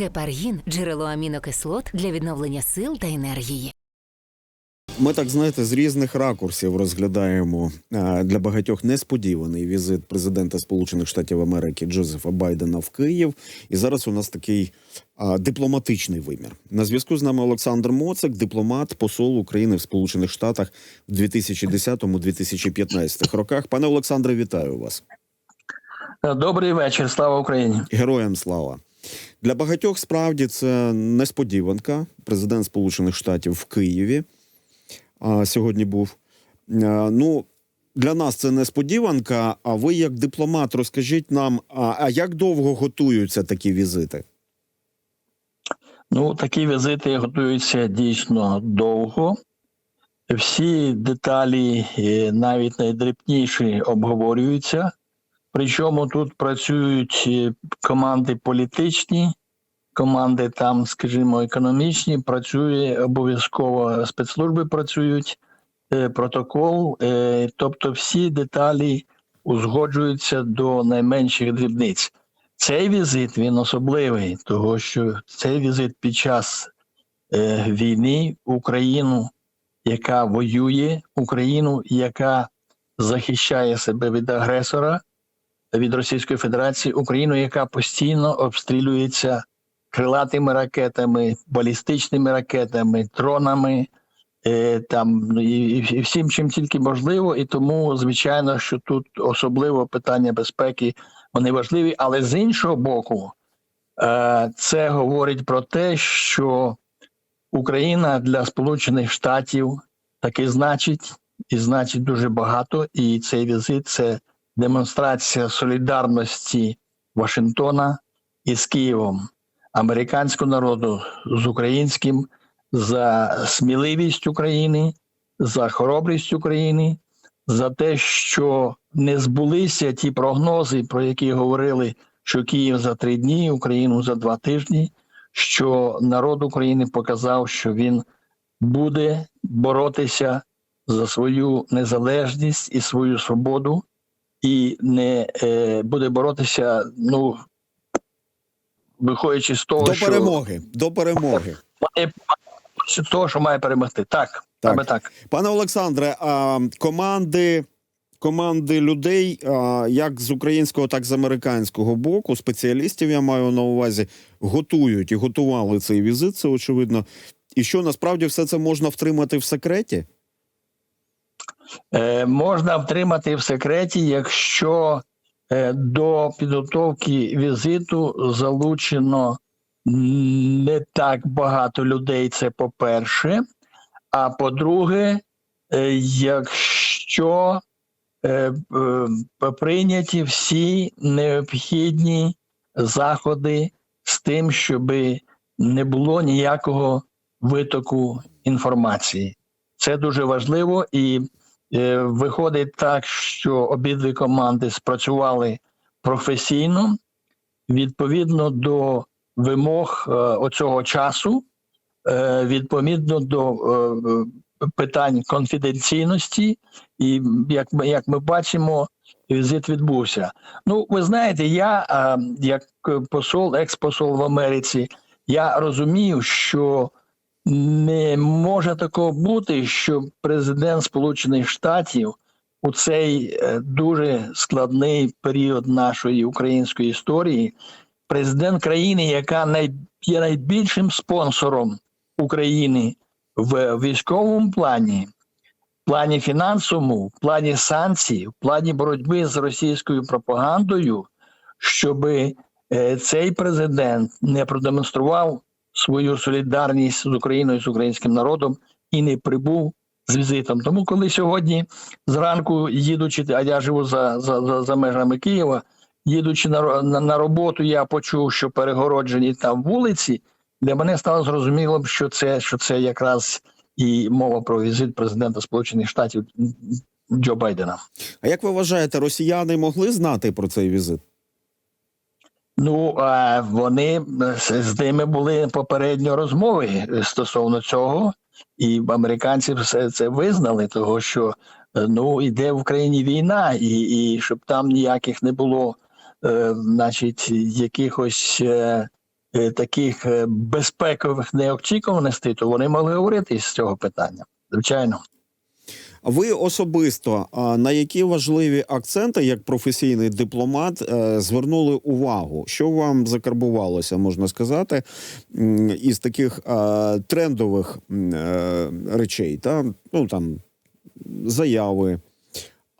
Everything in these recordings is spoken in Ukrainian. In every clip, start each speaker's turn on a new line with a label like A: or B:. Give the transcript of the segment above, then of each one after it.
A: Гепаргін джерело амінокислот для відновлення сил та енергії.
B: Ми так знаєте з різних ракурсів розглядаємо е, для багатьох несподіваний візит президента Сполучених Штатів Америки Джозефа Байдена в Київ. І зараз у нас такий а, дипломатичний вимір. На зв'язку з нами Олександр Моцик, дипломат, посол України в Сполучених Штатах в 2010-2015 роках. Пане Олександре, вітаю вас.
C: Добрий вечір, слава Україні.
B: Героям слава. Для багатьох справді це несподіванка. Президент Сполучених Штатів в Києві а, сьогодні був. А, ну, для нас це несподіванка. А ви, як дипломат, розкажіть нам, а, а як довго готуються такі візити?
C: Ну, такі візити готуються дійсно довго. Всі деталі, е, навіть найдрібніші, обговорюються. Причому тут працюють е, команди політичні, команди там, скажімо, економічні, працює обов'язково спецслужби працюють, е, протокол, е, тобто всі деталі узгоджуються до найменших дрібниць. Цей візит він особливий, тому що цей візит під час війни Україну, яка воює, Україну, яка захищає себе від агресора, від Російської Федерації, Україну, яка постійно обстрілюється крилатими ракетами, балістичними ракетами, дронами, е, там і- і всім, чим тільки можливо. І тому, звичайно, що тут особливо питання безпеки вони важливі, але з іншого боку, е, це говорить про те, що Україна для Сполучених Штатів таки значить і значить дуже багато. І цей візит це демонстрація солідарності Вашингтона із Києвом, американського народу з українським за сміливість України, за хоробрість України, за те, що не збулися ті прогнози, про які говорили, що Київ за три дні, Україну за два тижні. Що народ України показав, що він буде боротися за свою незалежність і свою свободу, і не е, буде боротися, ну виходячи з того,
B: До
C: що
B: перемоги. До перемоги.
C: має з того, що має перемогти. Так,
B: Так.
C: саме так.
B: Пане Олександре, а команди, команди людей, як з українського, так і з американського боку, спеціалістів я маю на увазі, готують і готували цей візит. Це очевидно. І що насправді все це можна втримати в секреті?
C: Е, можна втримати в секреті, якщо е, до підготовки візиту залучено не так багато людей. Це по-перше. А по-друге, е, якщо прийняті всі необхідні заходи з тим, щоб не було ніякого витоку інформації. Це дуже важливо і Виходить так, що обидві команди спрацювали професійно відповідно до вимог е, оцього часу, е, відповідно до е, е, питань конфіденційності, і як ми, як ми бачимо, візит відбувся. Ну, ви знаєте, я е, як посол, експосол в Америці, я розумію, що не може такого бути, що президент Сполучених Штатів у цей е, дуже складний період нашої української історії, президент країни, яка є найбільшим спонсором України в військовому плані, в плані фінансовому, в плані санкцій, в плані боротьби з російською пропагандою, щоб цей президент не продемонстрував свою солідарність з Україною з українським народом і не прибув з візитом. Тому, коли сьогодні зранку, їдучи, а я живу за, за, за, за межами Києва, їдучи на, на, на роботу, я почув, що перегороджені там вулиці. Для мене стало зрозумілим, що це, що це якраз і мова про візит президента Сполучених Штатів Джо Байдена.
B: А як ви вважаєте, росіяни могли знати про цей візит?
C: Ну а вони е, з ними були попередньо розмови стосовно цього, і американці все це визнали, того що е, ну іде в Україні війна, і, і щоб там ніяких не було, е, значить, якихось е, е, таких безпекових неочікуваностей, то вони могли говорити з цього питання. Звичайно.
B: Ви особисто на які важливі акценти, як професійний дипломат, е, звернули увагу? Що вам закарбувалося, можна сказати, із таких трендових е, речей? Та? Ну там заяви,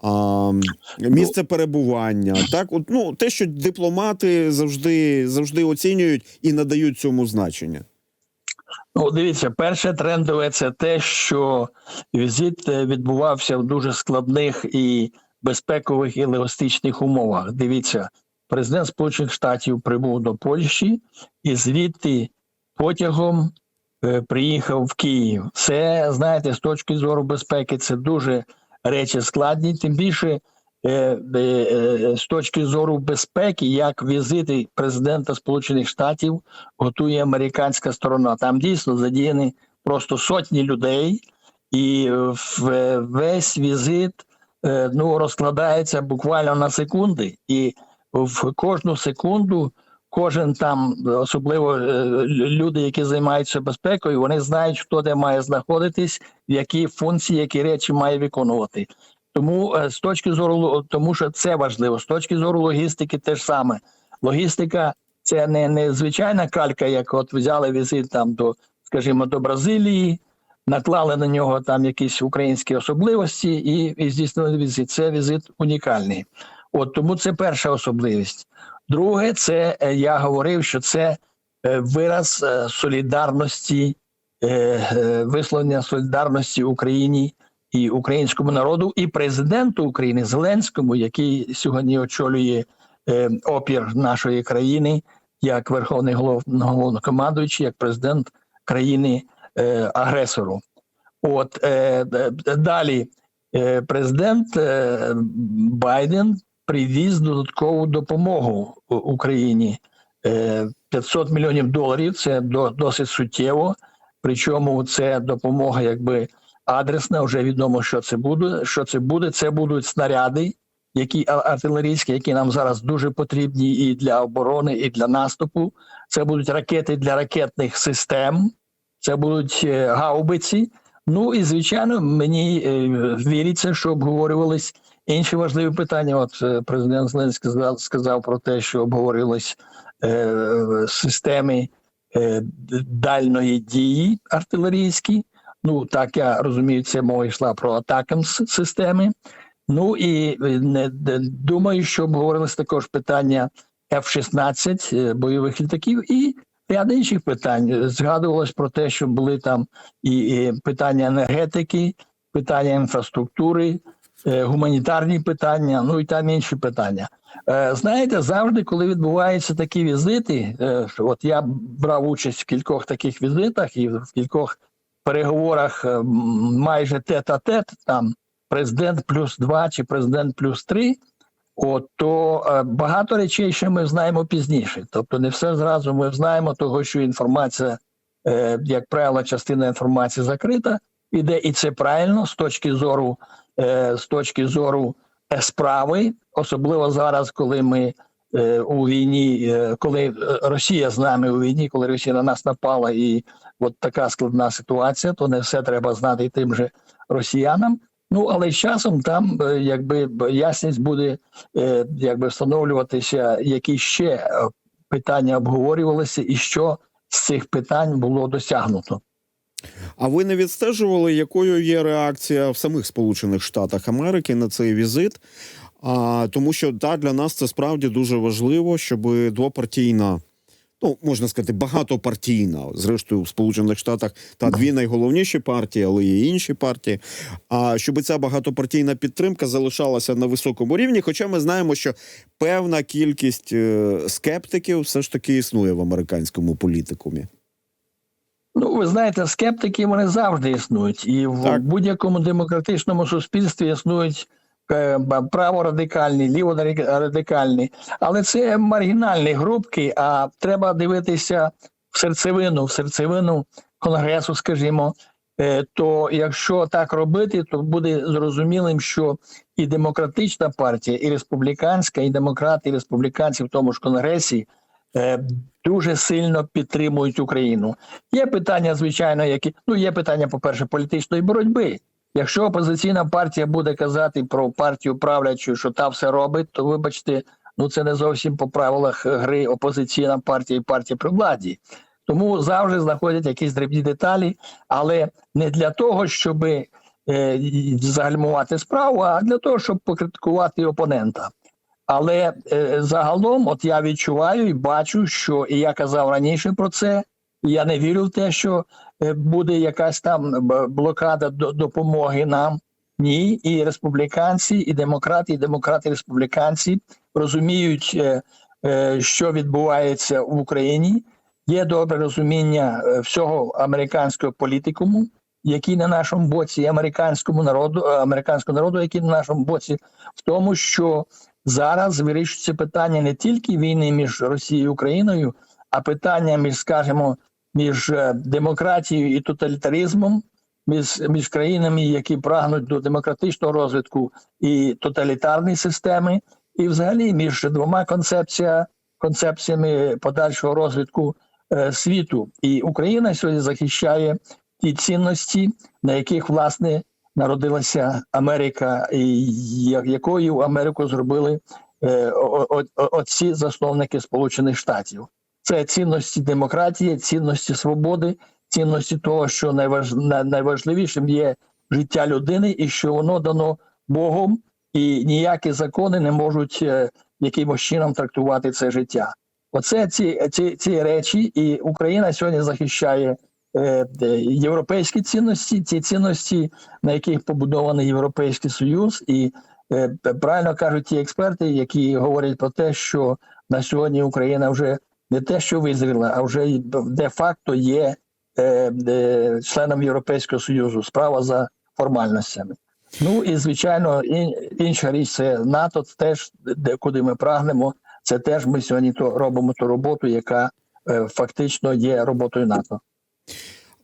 B: а, місце перебування. Так, от ну те, що дипломати завжди завжди оцінюють і надають цьому значення.
C: Ну, дивіться, перше трендове це те, що візит е, відбувався в дуже складних і безпекових і логістичних умовах. Дивіться, президент Сполучених Штатів прибув до Польщі і звідти потягом е, приїхав в Київ. Це знаєте, з точки зору безпеки, це дуже речі складні. Тим більше з точки зору безпеки, як візити президента Сполучених Штатів готує американська сторона. Там дійсно задіяні просто сотні людей, і е, весь візит е, ну, розкладається буквально на секунди, і в кожну секунду. Кожен там, особливо е, люди, які займаються безпекою, вони знають, хто де має знаходитись, які функції, які речі має виконувати. Тому е, з точки зору тому, що це важливо, з точки зору логістики, те ж саме. Логістика це не, не звичайна калька, як от взяли візит там до, скажімо, до Бразилії, наклали на нього там якісь українські особливості і, і здійснили візит. Це візит унікальний. От тому це перша особливість. Друге, це е, я говорив, що це е, вираз солідарності, висловлення солідарності Україні і українському народу, і президенту України Зеленському, який сьогодні очолює е, опір нашої країни як верховний голов, головнокомандуючий, як президент країни е, агресору. От е, далі е, президент е, Байден привіз додаткову допомогу Україні. Е, 500 мільйонів доларів це до, досить суттєво. Причому це допомога, якби адресна. Вже відомо, що це буде. Що це буде? Це будуть снаряди, які артилерійські, які нам зараз дуже потрібні і для оборони, і для наступу. Це будуть ракети для ракетних систем, це будуть е, гаубиці. Ну і звичайно, мені е, віриться, що обговорювались інші важливі питання. От е, президент Зеленський сказав, про те, що обговорились е, системи е, дальної дії артилерійські. Ну так я розумію, це мова йшла про атакам системи. Ну і е, не думаю, що обговорились також питання F-16 е, бойових літаків і ряд інших питань. Згадувалось про те, що були там і, питання енергетики, питання інфраструктури, е, гуманітарні питання, ну і там інші питання. Знаєте, завжди, коли відбуваються такі візити, от я брав участь в кількох таких візитах і в кількох переговорах е, майже тет-а-тет, там президент плюс два чи президент плюс три. От то е, багато речей ще ми знаємо пізніше. Тобто, не все зразу ми знаємо, того, що інформація, е, як правило, частина інформації закрита, іде, і це правильно з точки зору, з точки зору справи, особливо зараз, коли ми у війні, е, коли е, Росія з нами у війні, коли Росія на нас напала, і от така складна ситуація, то не все треба знати тим же росіянам. Ну але з часом там е, якби ясність буде е, якби встановлюватися, які ще е, питання обговорювалися, і що з цих питань було досягнуто.
B: А ви не відстежували, якою є реакція в самих Сполучених Штатах Америки на цей візит? А, тому що да, для нас це справді дуже важливо, щоб двопартійна, ну можна сказати, багатопартійна, зрештою в Сполучених Штатах та дві найголовніші партії, але є інші партії. А щоб ця багатопартійна підтримка залишалася на високому рівні. Хоча ми знаємо, що певна кількість е, скептиків все ж таки існує в американському політикумі.
C: Ну, ви знаєте, скептики вони завжди існують, і в будь-якому демократичному суспільстві існують праворадикальні, ліворадикальні, але це маргінальні групки. А треба дивитися в серцевину, в серцевину конгресу, скажімо. Е, То якщо так робити, то буде зрозумілим, що і демократична партія, і республіканська, і демократи, і республіканці в тому ж конгресі е, дуже сильно підтримують Україну. Є питання, звичайно, які ну є питання, по-перше, політичної боротьби. Якщо опозиційна партія буде казати про партію правлячу, що та все робить, то вибачте, ну це не зовсім по правилах гри опозиційна партія і партія при владі. Тому завжди знаходять якісь дрібні деталі, але не для того, щоб е, загальмувати справу, а для того, щоб покритикувати опонента. Але е, загалом, от я відчуваю і бачу, що і я казав раніше про це. Я не вірю в те, що е, буде якась там блокада до допомоги нам. Ні, і республіканці, і демократи, і демократи, і республіканці розуміють, е, е, що відбувається в Україні. Є добре розуміння е, всього американського політикуму, який на нашому боці, і американському народу, е, американського народу, який на нашому боці, в тому, що зараз вирішується питання не тільки війни між Росією і Україною, а питання між, скажімо, між е, демократією і тоталітаризмом, між, між країнами, які прагнуть до демократичного розвитку і тоталітарної системи, і взагалі між двома концепція, концепціями подальшого розвитку е, світу. І Україна сьогодні захищає ті цінності, на яких власне народилася Америка, і якою Америку зробили е, оці засновники Сполучених Штатів. Це цінності демократії, цінності свободи, цінності того, що найваж... найважливішим є життя людини, і що воно дано Богом, і ніякі закони не можуть е, якимось чином трактувати це життя. Оце ці, ці, ці речі, і Україна сьогодні захищає е, європейські цінності, ті цінності, на яких побудований Європейський Союз, і е, правильно кажуть ті експерти, які говорять про те, що на сьогодні Україна вже не те, що визріла, а вже де-факто є е, е, членом Європейського Союзу. Справа за формальностями. Ну і звичайно, ін, інша річ це НАТО, теж де куди ми прагнемо. Це теж ми сьогодні то робимо ту роботу, яка е, фактично є роботою НАТО.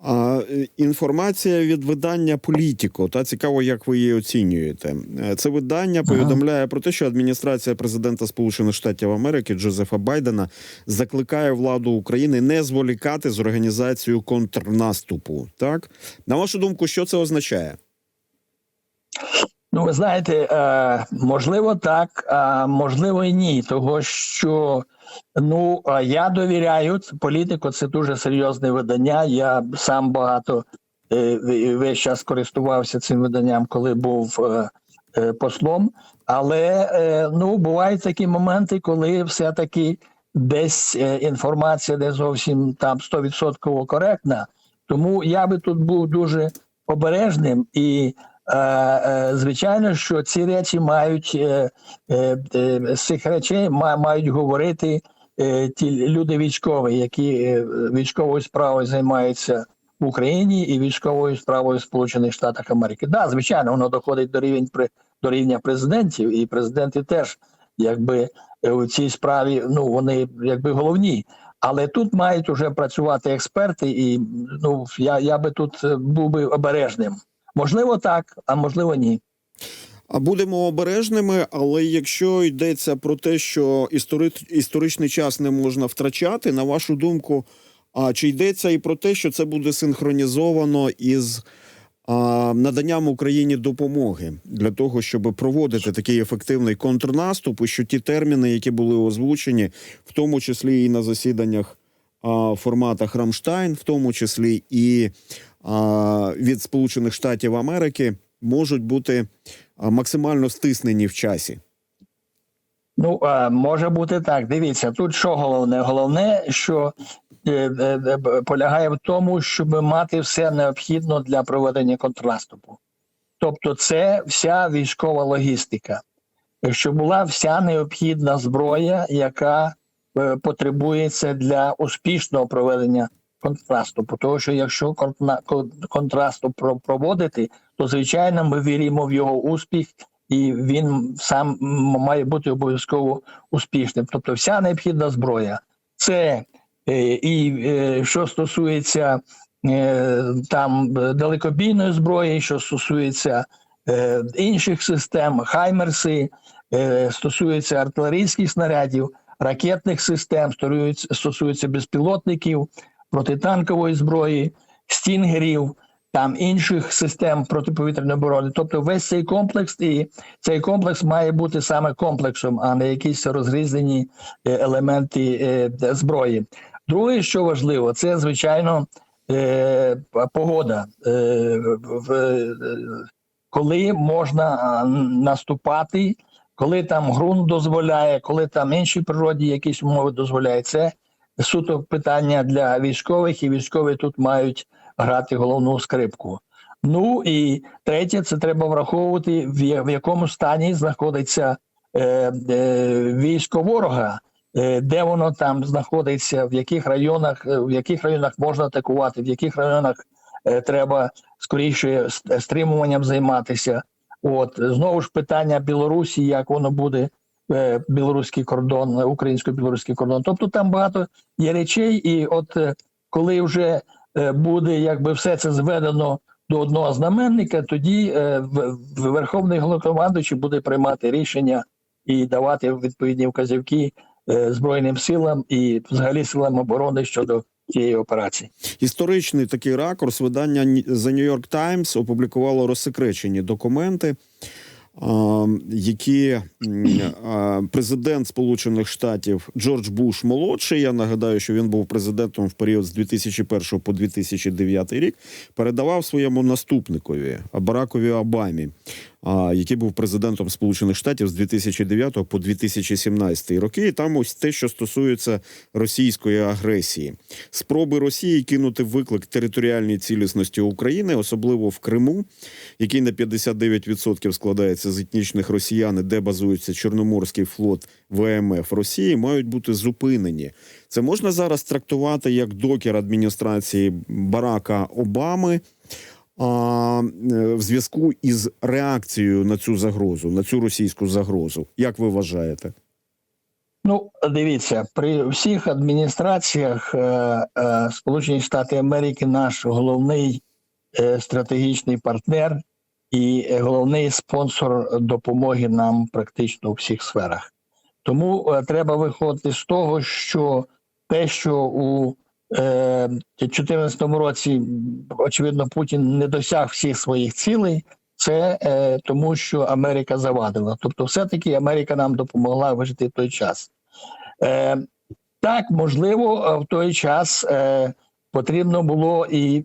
B: А, е, інформація від видання Політіко. Та цікаво, як ви її оцінюєте. Е, Це видання повідомляє про те, що адміністрація президента Сполучених Штатів Америки Джозефа Байдена закликає владу України не зволікати з організацією контрнаступу. Так на вашу думку, що це означає?
C: Ну, ви знаєте, е, можливо, так, а можливо, і ні. Того що ну я довіряю політику, це дуже серйозне видання. Я сам багато е, весь час користувався цим виданням, коли був е, послом. Але ну бувають такі моменти, коли все-таки десь інформація не зовсім там 100% коректна. Тому я би тут був дуже обережним і. Е, Звичайно, що ці речі мають е, е, е, з цих речей ма- мають говорити ті люди військові, які військовою справою займаються в Україні і військовою справою Сполучених Штатах Америки. Да, звичайно, воно доходить до рівень до рівня президентів, і президенти теж якби у цій справі ну вони якби головні. Але тут мають уже працювати експерти, і ну я, я би тут був би обережним. Можливо, так, а можливо, ні.
B: А будемо обережними, але якщо йдеться про те, що істори... історичний час не можна втрачати, на вашу думку, а чи йдеться і про те, що це буде синхронізовано із а, наданням Україні допомоги для того, щоб проводити такий ефективний контрнаступ, і що ті терміни, які були озвучені, в тому числі і на засіданнях а, форматах Рамштайн, в тому числі і від Сполучених Штатів Америки, можуть бути максимально стиснені в часі.
C: Ну, може бути так. Дивіться, тут що головне? Головне, що е, е, е, полягає в тому, щоб мати все необхідне для проведення контрнаступу. Тобто, це вся військова логістика, щоб була вся необхідна зброя, яка е, потребується для успішного проведення контраступу. Тому що якщо контна- кон- контраступ про- проводити, то звичайно ми віримо в його успіх, і він сам має бути обов'язково успішним. Тобто, вся необхідна зброя. Це е, і е, що стосується е, там далекобійної зброї, що стосується інших систем, хаймерси, стосується артилерійських снарядів. ракетних систем, стосується безпілотників, протитанкової зброї, стінгерів, там інших систем протиповітряної оборони. Тобто весь цей комплекс, і цей комплекс має бути саме комплексом, а не якісь розрізані е, елементи е, зброї. Друге, що важливо, це звичайно е, погода. Коли можна наступати, коли там ґрунт дозволяє, коли там інші природі якісь умови дозволяють. Це суто питання для військових, і військові тут мають грати головну скрипку. Ну і третє, це треба враховувати, в, якому стані знаходиться е, е, військо ворога, е, де воно там знаходиться, в яких районах, е, в яких районах можна атакувати, в яких районах е, треба скоріше стримуванням займатися. От знову ж питання Білорусі, як воно буде білоруський кордон, е, українсько-білоруський кордон. Тобто там багато є речей, і от е, коли вже е, буде якби все це зведено до одного знаменника, тоді е, Верховний головнокомандуючий буде приймати рішення і давати відповідні вказівки е, Збройним силам і взагалі силам оборони щодо цієї операції.
B: Історичний такий ракурс видання The New York Times опублікувало розсекречені документи, які президент Сполучених Штатів Джордж Буш молодший. Я нагадаю, що він був президентом в період з 2001 по 2009 рік. Передавав своєму наступникові Баракові Обамі, який був президентом Сполучених Штатів з 2009 по 2017 роки. І там ось те, що стосується російської агресії, спроби Росії кинути виклик територіальній цілісності України, особливо в Криму, який на 59% складається з етнічних росіян, де базується Чорноморський флот ВМФ Росії, мають бути зупинені. Це можна зараз трактувати як докір адміністрації Барака Обами. Е, в зв'язку із реакцією на цю загрозу, на цю російську загрозу, як ви вважаєте?
C: Ну, дивіться, при всіх адміністраціях е, е, Сполучені Штати Америки наш головний стратегічний партнер і головний спонсор допомоги нам практично у всіх сферах. Тому треба виходити з того, що те, що у 2014 році, очевидно, Путін не досяг всіх своїх цілей, це е, тому, що Америка завадила. Тобто, все-таки Америка нам допомогла вижити той час. Е, так, можливо, е, в той час е, потрібно було і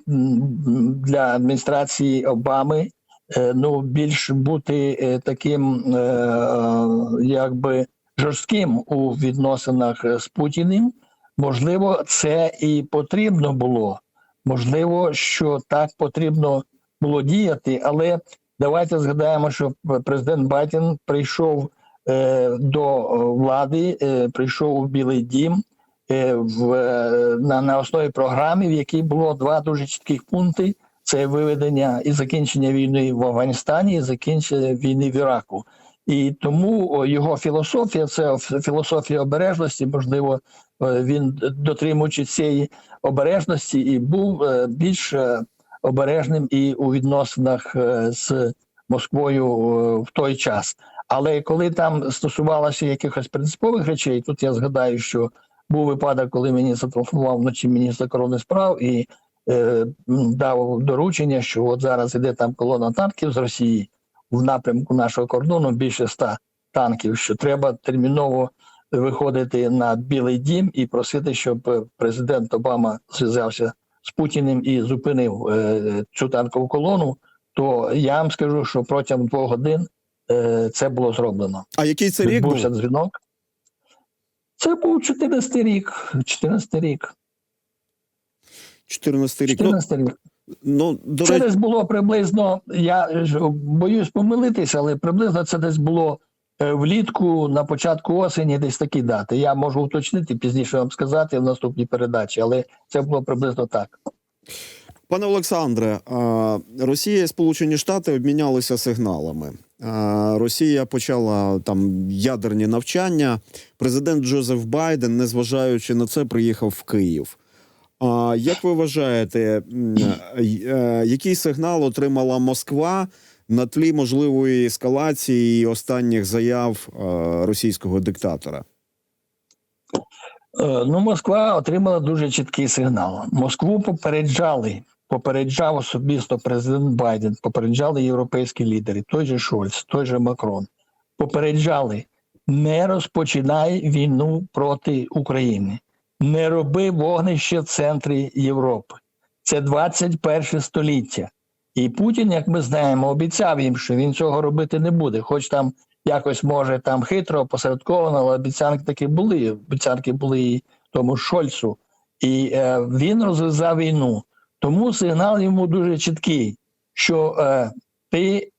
C: для адміністрації Обами е, ну, більш бути е, таким, е, е, якби жорстким у відносинах е, з Путіним. Можливо, це і потрібно було. Можливо, що так потрібно було діяти, але давайте згадаємо, що президент Байден прийшов е, до влади, е, прийшов у Білий Дім е, в, е, на, на основі програми, в якій було два дуже чітких пункти: це виведення і закінчення війни в Афганістані, і закінчення війни в Іраку. І тому його філософія це філософія обережності. Можливо, він дотримуючи цієї обережності і був е, більш е, обережним і у відносинах е, з Москвою е, в той час. Але коли там стосувалося якихось принципових речей, тут я згадаю, що був випадок, коли мені зателефонував вночі міністр закордонних справ і е, дав доручення, що от зараз іде там колона танків з Росії в напрямку нашого кордону більше ста танків, що треба терміново виходити на Білий Дім і просити, щоб е, президент Обама зв'язався з Путіним і зупинив е, цю танкову колону. То я вам скажу, що протягом двох годин е, це було зроблено.
B: А який це рік був?
C: Дзвінок. Це був 14 рік. 14 рік.
B: 14 рік. Ну,
C: 14 рік.
B: ну до
C: Це десь було приблизно, я боюсь помилитися, але приблизно це десь було влітку на початку осені, десь такі дати. Я можу уточнити пізніше вам сказати в наступній передачі, але це було приблизно так.
B: Пане Олександре, Росія і Сполучені Штати обмінялися сигналами. Росія почала там ядерні навчання. Президент Джозеф Байден, незважаючи на це, приїхав в Київ. Як ви вважаєте, е, який сигнал отримала Москва на тлі можливої ескалації і останніх заяв е, російського диктатора?
C: Е, Ну, Москва отримала дуже чіткий сигнал. Москву попереджали, попереджав особисто президент Байден, попереджали європейські лідери, той же Шольц, той же Макрон. Попереджали, не розпочинай війну проти України, не роби вогнище в центрі Європи. Це 21 століття. І Путін, як ми знаємо, обіцяв їм, що він цього робити не буде, хоч там якось може там хитро, посередковано, але обіцянки таки були. Обіцянки були і тому Шольцу. І е, він розв'язав війну. Тому сигнал йому дуже чіткий, що е, ти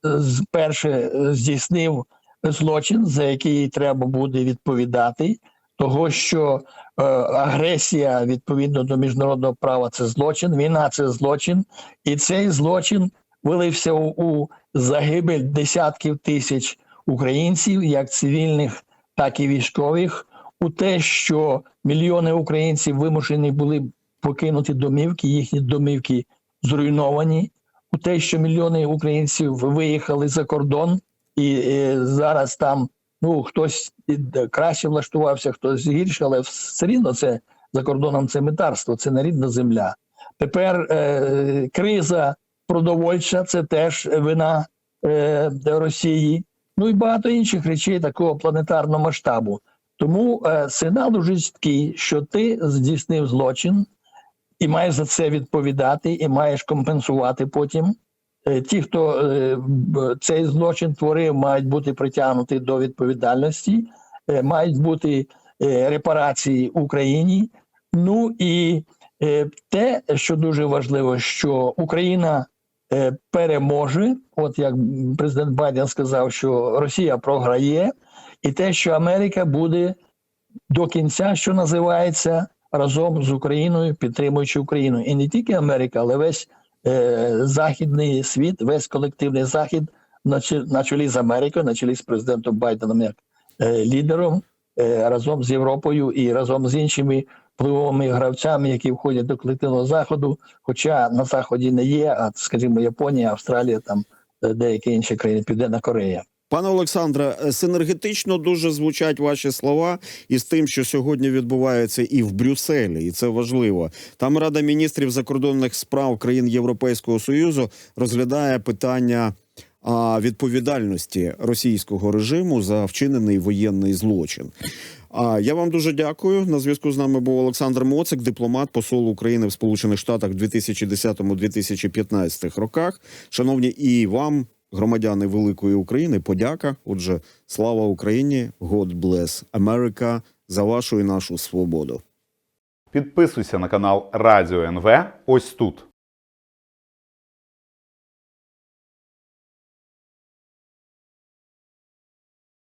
C: перше е, здійснив злочин, за який треба буде відповідати, того що е, агресія відповідно до міжнародного права це злочин, війна це злочин, і цей злочин вилився у, у загибель десятків тисяч українців, як цивільних, так і військових, у те, що мільйони українців вимушені були покинути домівки, їхні домівки зруйновані, у те, що мільйони українців виїхали за кордон, і, е, зараз там ну хтось краще влаштувався, хтось гірше, але все рівно це за кордоном це метарство, це не рідна земля. Тепер е, криза продовольча це теж вина е, Росії. Ну і багато інших речей такого планетарного масштабу. Тому е, сигнал дуже чіткий, що ти здійснив злочин і маєш за це відповідати, і маєш компенсувати потім. Е, ті, хто е, цей злочин творив, мають бути притягнуті до відповідальності, е, мають бути репарації Україні. Ну і те, що дуже важливо, що Україна переможе, от як президент Байден сказав, що Росія програє, і те, що Америка буде до кінця, що називається, разом з Україною, підтримуючи Україну. І не тільки Америка, але весь е, західний світ, весь колективний захід на, чолі з Америкою, на чолі з президентом Байденом як е, лідером, е, разом з Європою і разом з іншими впливовими гравцями, які входять до колективного заходу. Хоча на заході не є, а скажімо, Японія, Австралія, там е, деякі інші країни, Південна Корея.
B: Пане Олександре, синергетично дуже звучать ваші слова із тим, що сьогодні відбувається і в Брюсселі, і це важливо. Там Рада міністрів закордонних справ країн Європейського союзу розглядає питання відповідальності російського режиму за вчинений воєнний злочин. А я вам дуже дякую. На зв'язку з нами був Олександр Моцик, дипломат, посол України в Сполучених Штатах в 2010-2015 роках. Шановні, і вам, громадяни великої України, подяка. Отже, слава Україні, God bless America за вашу і нашу свободу.
D: Підписуйся на канал Радіо НВ ось тут.